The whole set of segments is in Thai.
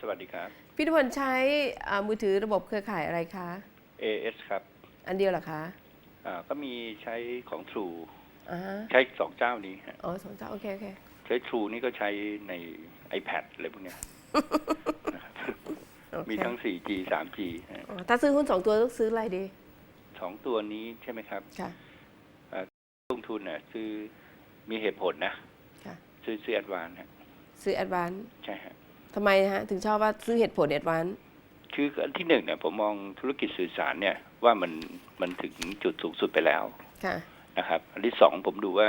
สวัสดีครับ พี่ทุพลใช้อ่ามือถือระบบเครือข่ายอะไรคะ AS ครับ อันเดียวเหรอคะอ่าก็มีใช้ของ True อ่าฮะใช้สองเจ้านี้ฮะอ๋อสองเจ้าโอเคโอเค ใช้ True นี่ก็ใช้ใน iPad อะไรพวกเนี้ยนะครับโอเคมีทั้ง 4G 3G ฮะอ๋อถ้าซื้อหุ้นสองตัวต้องซื้ออะไรดีสองตัวนี้ใช่ไหมครับ ค่ะ ลงทุนน่ะซื้อมีเหตุผลนะ ค่ะ ซื้อซื้อแอดวานฮะซื้อแอดวานใช่ฮะ ทำไมฮะถึงชอบว่าซื้อเหตุผลแอดวานคืออันที่หนึ่งเนี่ยผมมองธุรกิจสื่อสารเนี่ยว่ามันมันถึงจุดสูงสุดไปแล้วค่ะนะครับ อันที่สองผมดูว่า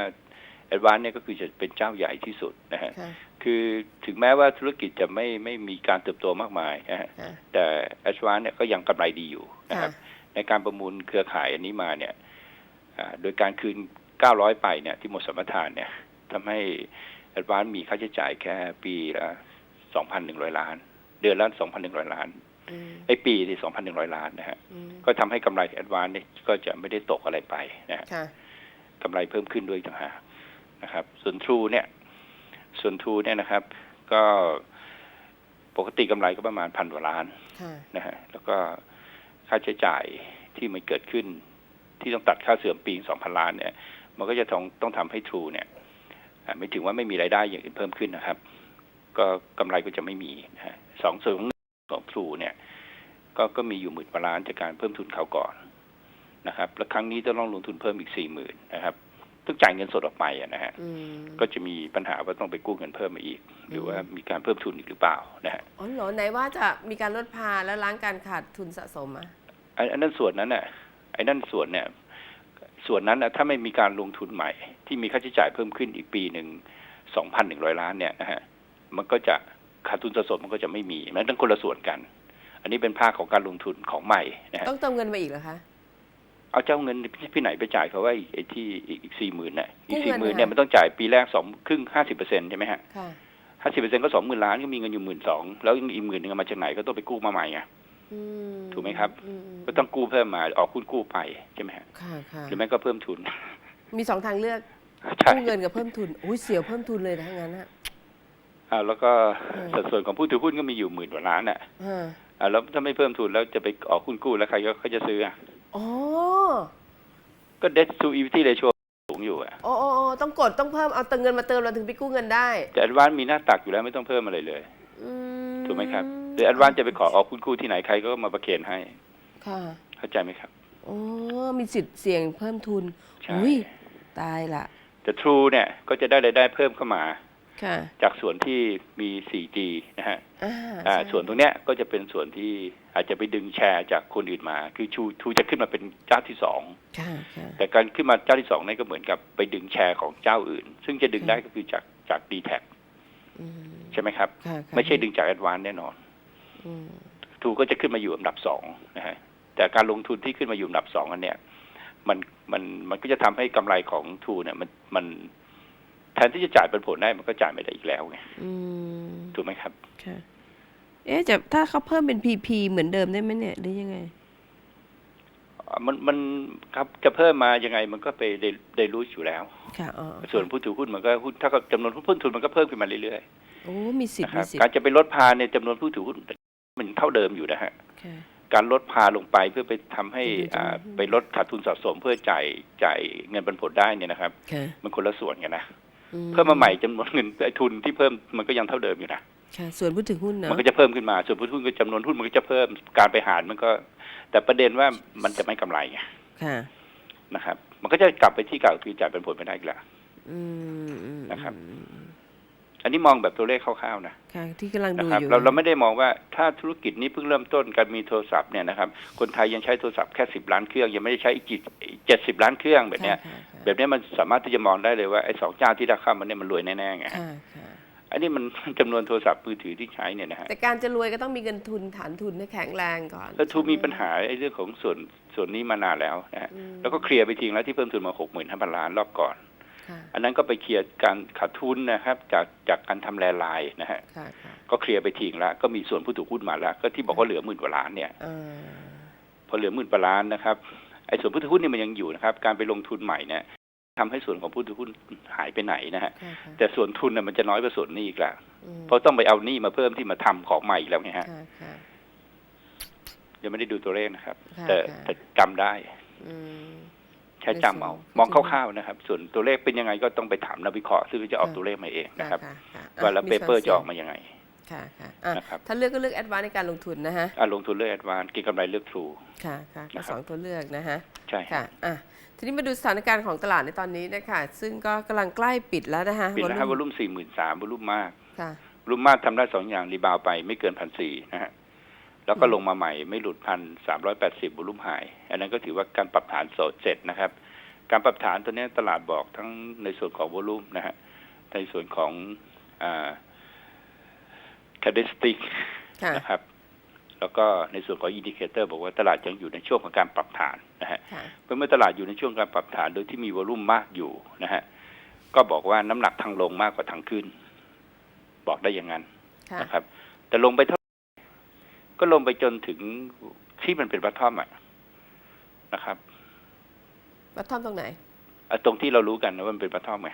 แอดวานเนี่ยก็คือจะเป็นเจ้าใหญ่ที่สุดนะฮะค่ะคือถึงแม้ว่าธุรกิจจะไม่ไม่มีการเติบโตมากมายนะฮะค่ะแต่ a d v a n c e เนี่ยก็ยังกำไรดีอยู่นะคค่ะรับ ในการประมูลเครือข่ายอันนี้มาเนี่ยอ่าโดยการคืน 900 ไปเนี่ยที่หมดสมรทานเนี่ยทำให้ a d v a n c e มีค่าใช้จ่ายแค่ปีละ 2,100ล้าน เดือนละ2,100ล้านอืมไอ้ปีที่2,100ล้านนะฮะอืมก็ทำให้กำไร a d v a n c e เนี่ยก็จะไม่ได้ตกอะไรไปนะฮะค่ะกำไรเพิ่มขึ้นด้วยต่างหากนะครับ ส่วน True เนี่ยส่วน True เนี่ยนะครับ ก็ปกติกำไรก็ประมาณพันกว่าล้านค่ะนะฮะแล้วก็ค่าใช้จ่ายที่มันเกิดขึ้น ที่ต้องตัดค่าเสื่อมปีสองพันล้านเนี่ย มันก็จะต้องต้องทำให้ True เนี่ยอ่าไม่ถึงว่าไม่มีรายได้อย่างอื่นเพิ่มขึ้นนะครับ ก็กำไรก็จะไม่มีนะฮะสองส่วนของของ True เนี่ย ก็ก็มีอยู่หมื่นกว่าล้านจากการเพิ่มทุนเขาวก่อนนะครับ แล้วครั้งนี้ต้องลงทุนเพิ่มอีกสี่หมื่นนะครับต้องจ่ายเงินสดออกไปอะนะฮะอืมก็จะมีปัญหาว่าต้องไปกู้เงินเพิ่มมาอีก หรือว่ามีการเพิ่มทุนอีกหรือเปล่านะฮะอ๋อเหรอไหนว่าจะมีการลดพาแล้วล้างการขาดทุนสะสมอะอันอันนั้นส่วนนั้นน่ะไอ้นั่นส่วนเนี่ยส่วนนั้นน่ะถ้าไม่มีการลงทุนใหม่ ที่มีค่าใช้จ่ายเพิ่มขึ้นอีกปีหนึ่งสองพันหนึ่งร้อยล้านเนี่ยนะฮะ มันก็จะขาดทุนสะสมมันก็จะไม่มีมันต้องคนละส่วนกัน อันนี้เป็นภาคของการลงทุนของใหม่นะฮะต้องเติมเงินมาอีกเหรอคะเอาเจ้าเงินพี่ไหนไปจ่ายเขาว่าไอ้ที่อีกสี่หมื่นน่ะอีกกู้สี่เงินหมื่นเหรอเนี่ยมันต้องจ่ายปีแรกสองครึ่งห้าสิบเปอร์เซ็นต์ใช่ไหมฮะค่ะห้าสิบเปอร์เซ็นต์ก็สองหมื่นล้านก็มีเงินอยู่หมื่นสองแล้วอีกหมื่นหนึ่งเอามาจากไหนก็ต้องไปกู้มาใหม่ไงอืมถูกไหมครับอืมก็ต้องกู้เพิ่มมาออกหุ้นกู้ไปใช่ไหมฮะค่ะค่ะหรือไม่ก็เพิ่มทุน มีสองทางเลือกใช่กู้เงินกับเพิ่มทุนอุ้ยเสียวเพิ่มทุนเลยนะงั้นฮะ อ่าแล้วก็อืมสัดส่วนของผู้ถือหุ้นก็มีอยู่หมื่นกว่าล้านอะอ่าอ่าแล้วถ้าไม่เพิ่มทุนแล้วจะไปออกหุ้นกู้แล้วใครก็เขาจะซื้ออะอ๋อก็ debt to equity ratio สูงอยู่อะอ๋ออ๋ออ๋อต้องกดต้องเพิ่มเอาเติมเงินมาเติมเราถึงไปกู้เงินได้ แต่อันวานมีหน้าตักอยู่แล้วไม่ต้องเพิ่มอะไรเลยอืถูกไหมครับหรืออันวานจะไปขอออกหุ้นกู้ที่ไหนใครก็มาประเคนให้ ค่ะ เข้าใจไหมครับอ๋อมีสิทธิ์เสี่ยงเพิ่มทุนใช่อุ้ยตายละแต่ True เนี่ยก็จะได้รายได้เพิ่มเข้ามาค่ะ จากส่วนที่มี 4G นะฮะอ่าอ่าใช่ส่วนตรงเนี้ยก็จะเป็นส่วนที่อาจจะไปดึงแชร์จากคนอื่นมา คือชูทูจะขึ้นมาเป็นเจ้าที่สองค่ะค่ะแต่การขึ้นมาเจ้าที่สองนี่ก็เหมือนกับไปดึงแชร์ของเจ้าอื่น ซึ่งจะดึงได้ก็คือจากจากดีแท็อืมใช่ไหมครับค่ะค่ะไม่ใช่ดึงจากแอดวานแน่นอนอืมทูก็จะขึ้นมาอยู่อันดับสองนะฮะแต่การลงทุนที่ขึ้นมาอยู่อันดับสองอันเนี้ยมันมันมันก็จะทำให้กำไรของทูเนี่ยมันมัน แทนที่จะจ่ายเป็นผลได้มันก็จ่ายไม่ได้อีกแล้วไงอืมถูกไหมครับค่ะเอ๊ะจะถ้าเขาเพิ่มเป็นพีพีเหมือนเดิมได้ไหมเนี่ยหรือยังไงมันมันครับจะเพิ่มมายังไงมันก็ไปได้ได้รู้อยู่แล้วค่ะอ๋อส่วนผู้ถือหุ้นมันก็หุ้นถ้ากับจำนวนผู้ทุนมันก็เพิ่มขึ้นมาเรื่อยโอ้มีสิๆทธิ์นะคมีรับสิทการธิ์จะไปลดพาเนี่ยจำนวนผู้ถือหุ้นมันเท่าเดิมอยู่นะฮะค่ะการลดพาลงไปเพื่อไปทำให้ไปดูจำนวนอ่าหุ้นไปลดขาดทุนสะสมเพื่อจ่ายจ่ายเงินปันผลได้เนี่ยนะครับค่ะมันคนละส่วนกันนะอื เพิ่มมาใหม่จำนวนเงินไอ้ทุนที่เพิ่มมันก็ยังเท่าเดิมอยู่นะค่ะส่วนผู้ถือหุ้นเนาะมันก็จะเพิ่มขึ้นมา ส่วนผู้ถือหุ้นก็จำนวนหุ้นมันก็จะเพิ่มการไปหารมันก็ แต่ประเด็นว่ามันจะไม่กำไรไงค่ะนะครับ มันก็จะกลับไปที่เก่าคือจ่ายเป็นผลไม่ได้อีกแล้วอืมอืมนะครับอืมอันนี้มองแบบตัวเลขคร่าวๆนะค่ะที่กำลังนะดูครับอยู่เราเราไม่ได้มองว่าถ้าธุรกิจนี้เพิ่งเริ่มต้นการมีโทรศัพท์เนี่ยนะครับ คนไทยยังใช้โทรศัพท์แค่สิบล้านเครื่องยังไม่ได้ใช้อีกเจ็ดสิบล้านเครื่องแบบเนี้ยค่ะค่ะ แบบเนี้ยมันสามารถที่จะมองได้เลยว่าไอ้สองเจ้าที่ได้เข้ามาเนี่ยมันรวยแน่ๆไงค่ะค่ะอันนี้มันจำนวนโทรศัพท์มือถือที่ใช้เนี่ยนะฮะแต่การจะรวยก็ต้องมีเงินทุนฐานทุนให้แข็งแรงก่อนแล้วทูมีปัญใช่ไหาไอ้เรื่องของส่วนส่วนนี้มานานแล้วนะฮะอืมแล้วก็เคลียร์ไปทิ้งแล้วที่เพิ่มทุนมาหกหมื่นห้าพันล้านรอบก่อนค่ะอันนั้นก็ไปเคลียร์การขาดทุนนะครับ จากจากการทำแลลายนะฮะค่ะค่ะก็เคลียร์ไปทิ้งแล้วก็มีส่วนผู้ถือหุ้นมาแล้ว ก็ที่บอกว่าเหลือหมื่นกว่าล้านเนี่ยอ่าพอเหลือหมื่นกว่าล้านนะครับ ไอ้ส่วนผู้ถือหุ้นนี่มันยังอยู่นะครับ การไปลงทุนใหม่เนี่ยทำให้ส่วนของผู้ถือหุ้นหายไปไหนนะฮะค่ะค่ะแต่ส่วนทุนน่ะมันจะน้อยกว่าส่วนหนี้อีกแล้วอืมเพราะต้องไปเอาหนี้มาเพิ่มที่มาทำของใหม่อีกแล้วไงฮะค่ะค่ะยังไม่ได้ดูตัวเลขนะครับค่ะแต่ค่ะแต่จำได้อืมแค่จำเอาในส่วนมองคร่าวๆนะครับ ส่วนตัวเลขเป็นยังไงก็ต้องไปถามนักวิเคราะห์ซึ่งจะออกค่ะตัวเลขมาเองนะครับค่ะค่ะว่าแล้วมีเปเปอร์ความจะออกสี่ยงมายังไง ค่ะค่ะอะนะครับถ้าเลือกก็เลือกแอดวานในการลงทุนนะฮะอะลงทุนเลือกแอดวานเก็งกำไรเลือกทรูค่ะค่ะก็นะครับสองตัวเลือกนะฮะใช่ค่ะอะทีนี้มาดูสถานการณ์ของตลาดในตอนนี้นะคะซึ่งก็กำลังใกล้ปิดแล้วนะคะปิดแล้วครับววออลุ่มลุ่มสี่หมื่นสามวอลุ่มมากค่ะวอลุ่มมากทำได้สองอย่างรีบาวไปไม่เกินพันสี่นะฮะแล้วก็อืมลงมาใหม่ไม่หลุดพันสามร้อยแปดสิบวอลุ่มหาย อันนั้นก็ถือว่าการปรับฐานโสดเสร็จนะครับ การปรับฐานตัวเนี้ยตลาดบอกทั้งในส่วนของวอลุ่มนะฮะในส่วนของอ่า คาเดสติกค่ะนะครับ แล้วก็ในส่วนของอินดิเคเตอร์บอกว่าตลาดยังอยู่ในช่วงของการปรับฐานนะฮะค่ะเมื่อตลาดอยู่ในช่วงการปรับฐานโดยที่มีวอลุ่มมากอยู่นะฮะก็บอกว่าน้ำหนักทางลงมากกว่าทางขึ้น บอกได้อย่างนั้นค่ะนะครับ แต่ลงไปเท่าก็ลงไปจนถึงที่มันเป็นบัตทอมอะนะครับวัดทอมตรงไหนอะตรงที่เรารู้กันนะว่ามันเป็นบัตทอมไง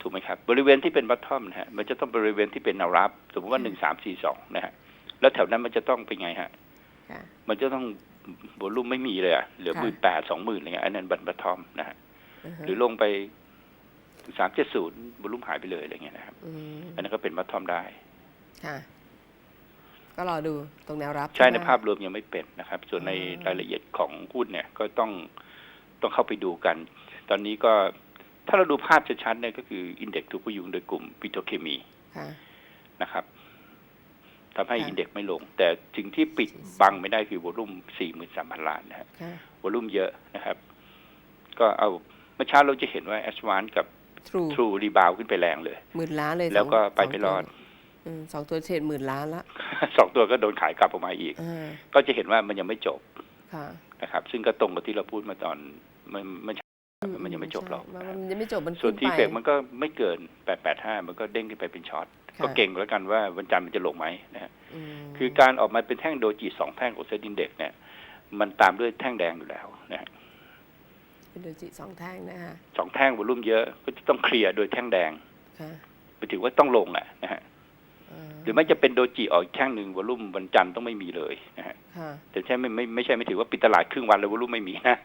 ถูกไหมครับ บริเวณที่เป็นบัตทอมนะฮะมันจะต้องบริเวณที่เป็นแนวรับสมมติว่าหนึ่งสามสี่สองนะฮะแล้วแถวนั้นมันจะต้องเป็นไงฮะค่ะมันจะต้องวอลุ่มไม่มีเลยอะเหลือหค่ะมื่นแปดสองหมื่นอะไรเงี้ยอันนั้นบัตบัตทอมนะฮะอือฮะหรือลงไปสามเจ็ดศูนย์วอลุ่มหายไปเลยอะไรเงี้ยนะครับอืมอันนั้นก็เป็นบัตทอมได้ค่ะก็รอดูตรงแนวรับ ใช่ในไหมภาพรวมยังไม่เป็นนะครับ ส่วนในอ๋อรายละเอียดของหุ้นเนี่ย ก็ต้องต้องเข้าไปดูกัน ตอนนี้ก็ ถ้าเราดูภาพชัดๆเนี่ยก็คืออินเด็กซ์ถูกพยุงโดยกลุ่มปิโตรเคมีค่ะนะครับทำให้ค่ะอินเด็กซ์ไม่ลง แต่สิ่งที่ปิดบังไม่ได้คือวอลุ่มสี่หมื่นสามพันล้านนะฮะค่ะวอลุ่มเยอะนะครับ ก็เอาเมื่อเช้าเราจะเห็นว่าแอชวานกับทรูทรูรีบาวขึ้นไปแรงเลยหมื่นล้านเลย แล้วก็สงไปไม่รอดสงตัวอืมสองตัวเฉดหมื่นล้านละสองตัวก็โดนขายกลับออกมาอีกอ่าก็จะเห็นว่ามันยังไม่จบค่ะนะครับ ซึ่งก็ตรงกับที่เราพูดมาตอนมันมัน มันยังไม่จบหรอกใช่นะครับมันยังไม่จบมันส่วนขึ้ที่ไปเฟกมันก็ไม่เกิน885มันก็เด้งขึ้นไปเป็นช็อตค่ะก็เก่งแล้วกันว่าวันจันทร์มันจะลงไหมนะฮะมคือการออกมาเป็นแท่งโดจิสองแท่งของเซ็นดินเด็กเนี่ย มันตามด้วยแท่งแดงอยู่แล้วนะฮะเป็นโดจิสองแท่งนะคะสองแท่งวอลุ่มเยอะก็จะต้องเคลียร์โดยแท่งแดงค่ะไปถือว่าต้องลงอะนะฮะหรือไม่จะเป็นโดจิออกอีกแท่งหนึ่งวอลุ่มวันจันทร์ต้องไม่มีเลยนะฮะค่ะแต่ใช่ไม่ไม่ไม่ใช่ไม่ถือว่าปิดตลาดครึ่งวันแล้ววอลุ่มไม่มีนะ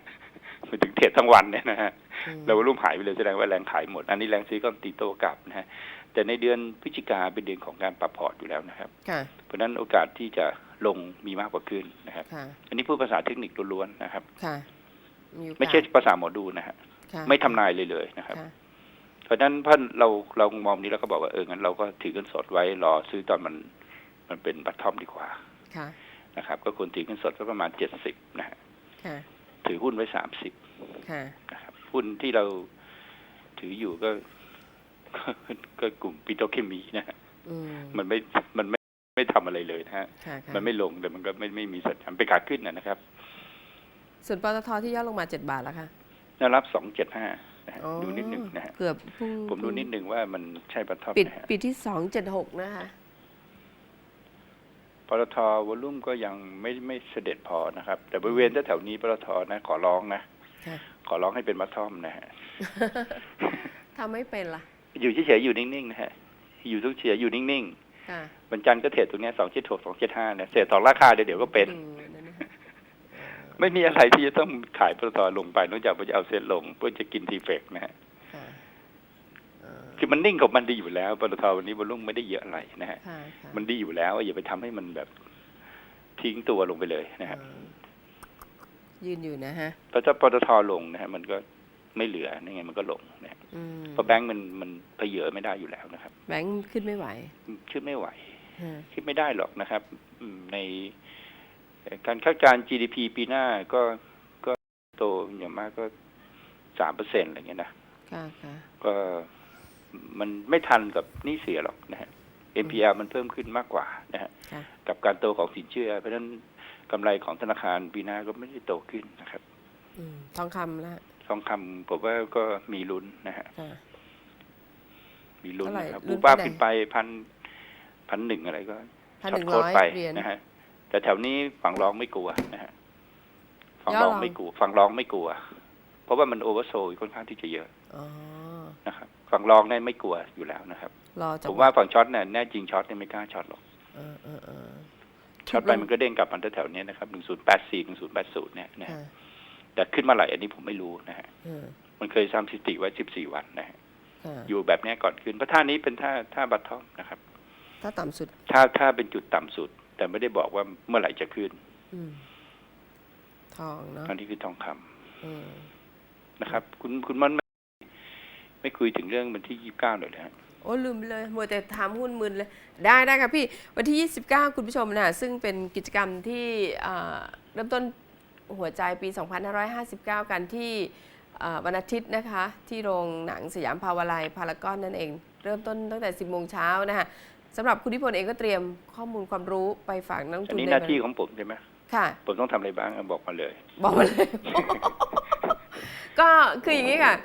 ไปถึงเทรดทั้งวันเนี่ยนะฮะอืมแล้ววอลุ่มหายไปเลยแสดงว่าแรงขายหมด อันนี้แรงซื้อก็ตีโต้กลับนะฮะแต่ในเดือนพฤศจิกาเป็นเดือนของการปรับพอร์ตอยู่แล้วนะครับค่ะเพราะฉะนั้นโอกาสที่จะลงมีมากกว่าขึ้นนะครับค่ะอันนี้พูดภาษาเทคนิคล้วนๆนะครับค่ะโอกาสไม่ใช่ภาษาหมอดูนะฮะค่ะไม่ทำนายเลยเลยนะครับค่ะเพราะฉะนั้นพอเราเรามองนี้เราก็บอกว่าเอองั้นเราก็ถือเงินสดไว้รอซื้อตอนมันมันเป็นบัตรทอมดีกว่าค่ะนะครับ ก็ควรถือเงินสดก็ประมาณเจ็ดสิบนะฮะค่ะ ถือหุ้นไว้สามสิบค่ะนะครับหุ้นที่เราถืออยู่ก็ ก็ก็กลุ่มปิโตรเคมีนะฮะอืมมันไม่มันไม่ไม่ทำอะไรเลยนะฮะค่ะค่ะมันไม่ลงแต่มันก็ไม่ไม่มีสัญญาณไปขาขึ้นนะนะครับ ส่วนปตทที่ย่อลงมาเจ็ดบาทแล้วค่ะแนวรับสองเจ็ดห้าอ๋อดูนิดหนึ่งนะฮะเกือบพุ่งผมดูนิดหนึ่งว่ามันใช่ปัตทอมปิดนะฮะปิดที่สองเจ็ดหกนะคะ ปตทวอลุ่มก็ยังไม่ไม่เสด็จพอนะครับ แต่บริเวณแถวๆนี้ปตทนะ ขอร้องนะค่ะขอร้องให้เป็นปัตทอมนะฮะทำไม่เป็นล่ะ อยู่เฉยๆอยู่นิ่งๆนะฮะอยู่ทุกเฉยๆอยู่นิ่งค่ะๆวันจันทร์ก็เทรดตรงเนี้สองเจ็ดหกสองเจ็ดห้าเนี่ยเทรดต่อราคาเดี๋ยวเดี๋ยวก็เป็นดูนั่นนะคะไม่มีอะไรที่จะต้องขายปตทลงไปนอกจากว่าจะเอาเซ็ตลงเพื่อจะกินทีเฟกนะฮะ ค่ะเอ่อคือมันนิ่งของมันดีอยู่แล้วปตทวันนี้วอลุ่มไม่ได้เยอะอะไรนะฮะค่ะค่ะมันดีอยู่แล้ว อย่าไปทำให้มันแบบทิ้งตัวลงไปเลยนะฮะเอ่อยืนอยู่นะฮะเพราะถ้าปตทลงนะฮะมันก็ไม่เหลือยังไงมันก็ลงนะฮะอืมเพราะแบงก์มันมันเพเยอไม่ได้อยู่แล้วนะครับ แบงค์ขึ้นไม่ไหว ขึ้นไม่ไหวฮะขึ้นไม่ได้หรอกนะครับอืมในเอ่อการคาดการณ์ GDP ปีหน้าก็ก็โตอย่างมากก็สามเปอร์เซ็นต์อะไรเงี้ยนะค่ะค่ะก็ มันไม่ทันกับหนี้เสียหรอกนะฮะ NPL มันเพิ่มขึ้นมากกว่านะฮะค่ะกับการโตของสินเชื่อ เพราะฉะนั้นกำไรของธนาคารปีหน้าก็ไม่ได้โตขึ้นนะครับอืมทองคำแล้วทองคำผมว่าก็มีลุ้นนะฮะค่ะมีลุ้นเท่าไหร่นะครับลุ้บูนบ้าไปไหนขึ้นไปพันพันหนึ่งอะไรก็พันช็หอตนึ่งโค้ร้ดอยไปเหรียญนะฮะแต่แถวนี้ฝั่งร้องไม่กลัวนะฮะฝั่งย่อร้องลงไม่กลัว ฝั่งร้องไม่กลัว เพราะว่ามันโอเวอร์โซค่อนข้างที่จะเยอะอ๋อนะครับ ฝั่งรองเนี่ยไม่กลัวอยู่แล้วนะครับรอจัผงมหวะว่าฝั่งช็อตเนี่ยแน่จริงช็อตเนี่ยไม่กล้าช็อตหรอกเออเออเออช็อตไปมันก็เด้งกลับมาแถวๆเนี้ยนะครับหนึ่งศูนย์แปดสี่หนึ่งศูนย์แปดศูนย์เนี่ยนะฮะค่ะแต่ขึ้นมาไหลอันนี้ผมไม่รู้นะฮะเออมันเคยทำสถิติไว้สิบสี่วันนะฮะค่ะอยู่แบบเนี้ยก่อนขึ้นเพราะท่านี้เป็นท่าท่าบัตทอมนะครับถ้าต่ำสุดถ้าถ้าเป็นจุดต่ำสุด แต่ไม่ได้บอกว่าเมื่อไหร่จะขึ้นอืมทองเนาะอันนี้คือทองคำเออนะครับ คุณคุณมัน ไม่ไม่คุยถึงเรื่องวันที่ยี่สิบเก้าหน่อยนะฮะโอ้ลืมไปเลยมัวแต่ถามหุ้นมึนเลย ได้ได้ครับพี่ วันที่ 29 คุณผู้ชมนะซึ่งเป็นกิจกรรมที่เอ่อเริ่มต้นหัวใจปี 2559 กันที่เอ่อวันอาทิตย์นะคะ ที่โรงหนังสยามภาวาลัยพารากอนนั่นเอง เริ่มต้นตั้งแต่ 10 โมงเช้านะคะสำหรับคุณนิพนธ์เองก็เตรียมข้อมูลความรู้ไปฝากนักลงอันทุนนี้ในหน้าวันที่ของผมใช่ไหมค่ะ ผมต้องทำอะไรบ้างอะบอกมาเลย บอกมาเลย ก็คืออย่างนี้ค่ะ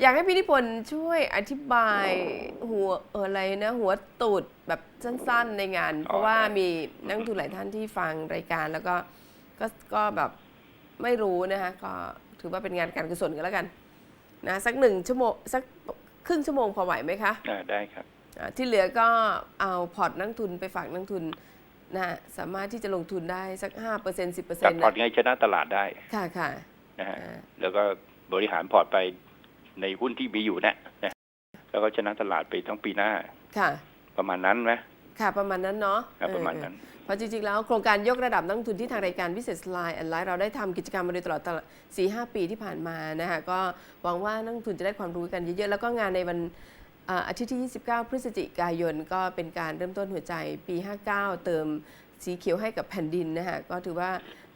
อยากให้พี่นิพนธ์ช่วยอธิบายหัวเอออะไรนะ หัวตูดแบบสั้นๆในงาน เพราะว่าได้มีนักลงทุนหลายท่านที่ฟังรายการแล้วก็ก็ก็แบบไม่รู้นะคะก็ถือว่าเป็นงานการกุศลกันแล้วกัน นะสักหนึ่งชั่วโมงสักครึ่งชั่วโมงพอไหวไหมคะอ่าได้ครับอ่าที่เหลือก็เอาพอร์ตนักลงทุนไปฝากนักลงทุนนะสามารถที่จะลงทุนได้สัก5% 10%ตัดพอร์ตนะไงชนะตลาดได้ค่ะค่ะนะฮะอ่าแล้วก็บริหารพอร์ตไป ในหุ้นที่มีอยู่เนี่ยนะแล้วก็ชนะตลาดไปทั้งปีหน้า ค่ะ ประมาณนั้นไหมค่ะ ประมาณนั้นเนาะครับเออประมาณนั้นเออเพราะจริง ๆ แล้วโครงการยกระดับนักลงทุนที่ทางรายการวิเศษไลน์แอนไลน์เราได้ทำกิจกรรมมาโดยตลอดสี่ห้าปีที่ผ่านมานะคะก็หวังว่านักลงทุนจะได้ความรู้กันเยอะๆ แล้วก็งานในวันอ่าอาทิตย์ที่ 29 พฤศจิกายน ก็เป็นการเริ่มต้นหัวใจปี 59 เติมสีเขียวให้กับแผ่นดินนะคะก็ถือว่า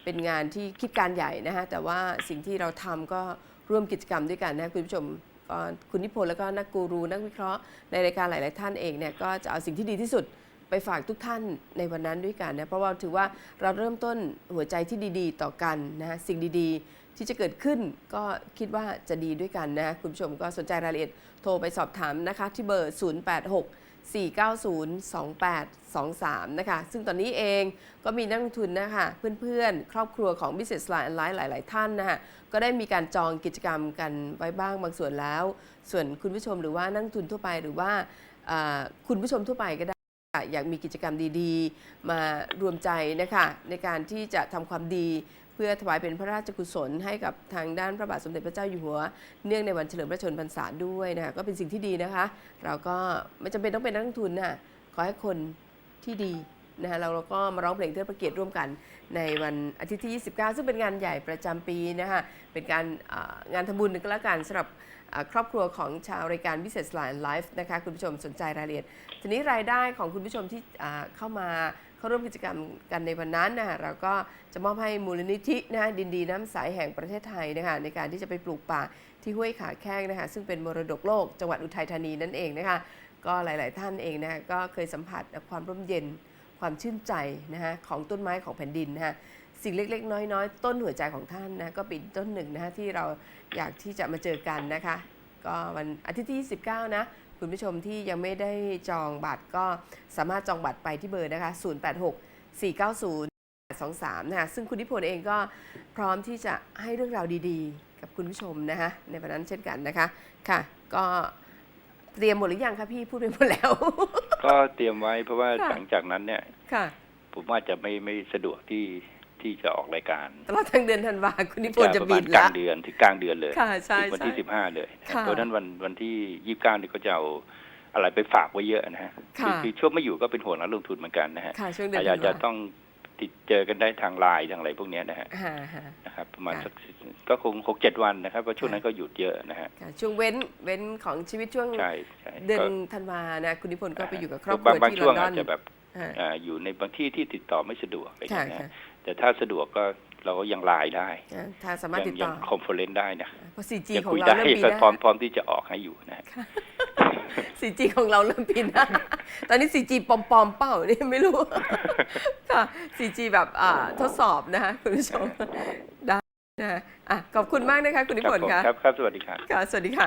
เป็นงานที่คิดการใหญ่นะคะแต่ว่าสิ่งที่เราทำก็ ร่วมกิจกรรมด้วยกันนะคุณผู้ชมคุณนิพนธ์แล้วก็นักกูรูนักวิเคราะห์ในรายการหลาย ๆ ท่านเองเนี่ยก็จะเอาสิ่งที่ดีที่สุดไปฝากทุกท่านในวันนั้นด้วยกันนะเพราะว่าถือว่าเราเริ่มต้นหัวใจที่ดี ๆ ต่อกันนะสิ่งดีๆ ที่จะเกิดขึ้นก็คิดว่าจะดีด้วยกันนะคุณผู้ชมก็สนใจรายละเอียดโทรไปสอบถามนะคะที่เบอร์ 086 490 2823 นะคะ ซึ่งตอนนี้เองก็มีนักลงทุนนะคะเพื่อนๆ ครอบครัวของ Business Line ไลน์หลาย ๆ ท่านนะคะก็ได้มีการจองกิจกรรมกันไว้บ้างบางส่วนแล้ว ส่วนคุณผู้ชมหรือว่านักลงทุนทั่วไปหรือว่าคุณผู้ชมทั่วไปก็ได้อยากมีกิจกรรมดีๆ มารวมใจนะคะในการที่จะทำความดี พื่อถวายเป็นพระราชกุศลให้กับทางด้านพระบาทสมเด็จพระเจ้าอยู่หัว เนื่องในวันเฉลิมพระชนมพรรษาด้วยนะคะก็เป็นสิ่งที่ดีนะคะ เราก็ไม่จำเป็นต้องเป็นนักลงทุนนะขอให้คนที่ดีนะคะเราเราก็มาร้องเพลงเทิดพระเกียรติร่วมกันในวันอาทิตย์ที่ 29 ซึ่งเป็นงานใหญ่ประจำปีนะคะเป็นการงานทำบุญก็แล้วกันสำหรับครอบครัวของชาวรายการ Business Line Live นะคะคุณผู้ชมสนใจรายละเอียด ทีนี้รายได้ของคุณผู้ชมที่เข้ามา เข้าร่วมกิจกรรมกันในวันนั้นนะคะเราก็จะมอบให้มูลนิธินะดินดีน้ำใสแห่งประเทศไทยนะคะในการที่จะไปปลูกป่าที่ห้วยขาแข้งนะคะซึ่งเป็นมรดกโลกจังหวัดอุทัยธานีนั่นเองนะคะก็หลาย ๆ ท่านเองนะคะก็เคยสัมผัสความร่มเย็นความชื่นใจนะคะของต้นไม้ของแผ่นดินนะคะสิ่งเล็ก ๆ น้อย ๆ ต้นหัวใจของท่านนะก็เป็นต้นหนึ่งนะคะที่เราอยากที่จะมาเจอกันนะคะ ก็วันอาทิตย์ที่ 29 นะ คุณผู้ชมที่ยังไม่ได้จองบัตรก็สามารถจองบัตรไปที่เบอร์นะคะ 086 490 823นะคะซึ่งคุณนิพนธ์เองก็พร้อมที่จะให้เรื่องราวดีๆ กับคุณผู้ชมนะคะในวันนั้นเช่นกันนะคะ ค่ะ ก็เตรียมหมดหรือยังคะพี่พูดไปหมดแล้ว ก็เตรียมไว้เพราะว่าค่ะหลังจากนั้นเนี่ยค่ะผมว่าจะไม่ไม่สะดวกที่ ที่จะออกรายการตลอดทั้งเดือนธันวาคุณนิพนธ์จะประบิมาณนกลาละงเดือนถึงกลางเดือนเลยค่ะใช่ถึงวันที่ใช่สิบห้าเลยนะค่ะเพราะฉะนั้นวันวันที่ยี่สิบเก้านี่ก็จะเอาอะไรไปฝากไว้เยอะนะฮะค่ะคือช่วงไม่อยู่ก็เป็นห่วงนักลงทุนเหมือนกันนะฮะค่ะช่วงเดือนอาจธันจะวาต้องติดเจอกันได้ทางไลน์ทางอะไรพวกเนี้ยนะฮะฮ่าฮ่านะครับประมาณค่ะสักก็คงหกเจ็ดวันนะครับเพราะช่วงค่ะนั้นก็หยุดเยอะนะฮะค่ะช่วงเว้นเว้นของชีวิตช่วงใช่ใช่เดือนก็ธันวานะคุณนิพนธ์ก็ไปอยู่กับครอบครับางวบางที่ช่ลวองนดออาจนจะแบบอ่าอ่าอยู่ในบางที่ที่ติดต่อไม่สะดวกอะไรอย่างค่ะเงี้ยนะค่ะฮะ แต่ถ้าสะดวกก็เราก็ยังไลน์ได้อ่าถ้าสามารถยัติดยัต่อคอมเฟอเรนซ์ได้นะเพราะ 4G ยังของคุยเราได้เริ่มปีหก็น้าพร้อมพร้อมที่จะออกให้อยู่นะฮะ 4G ของเราเริ่มปีหน้าตอนนี้ 4G ปลอมๆเป้านี่ไม่รู้ค่ะ 4G แบบอ่าทดสอบนะคะคุณผู้ชมได้นะอะขอบคุณมากนะคะ คุณนิพนธ์ผมค่ะครับครับสวัสดีครับค่ะสวัสดีค่ะ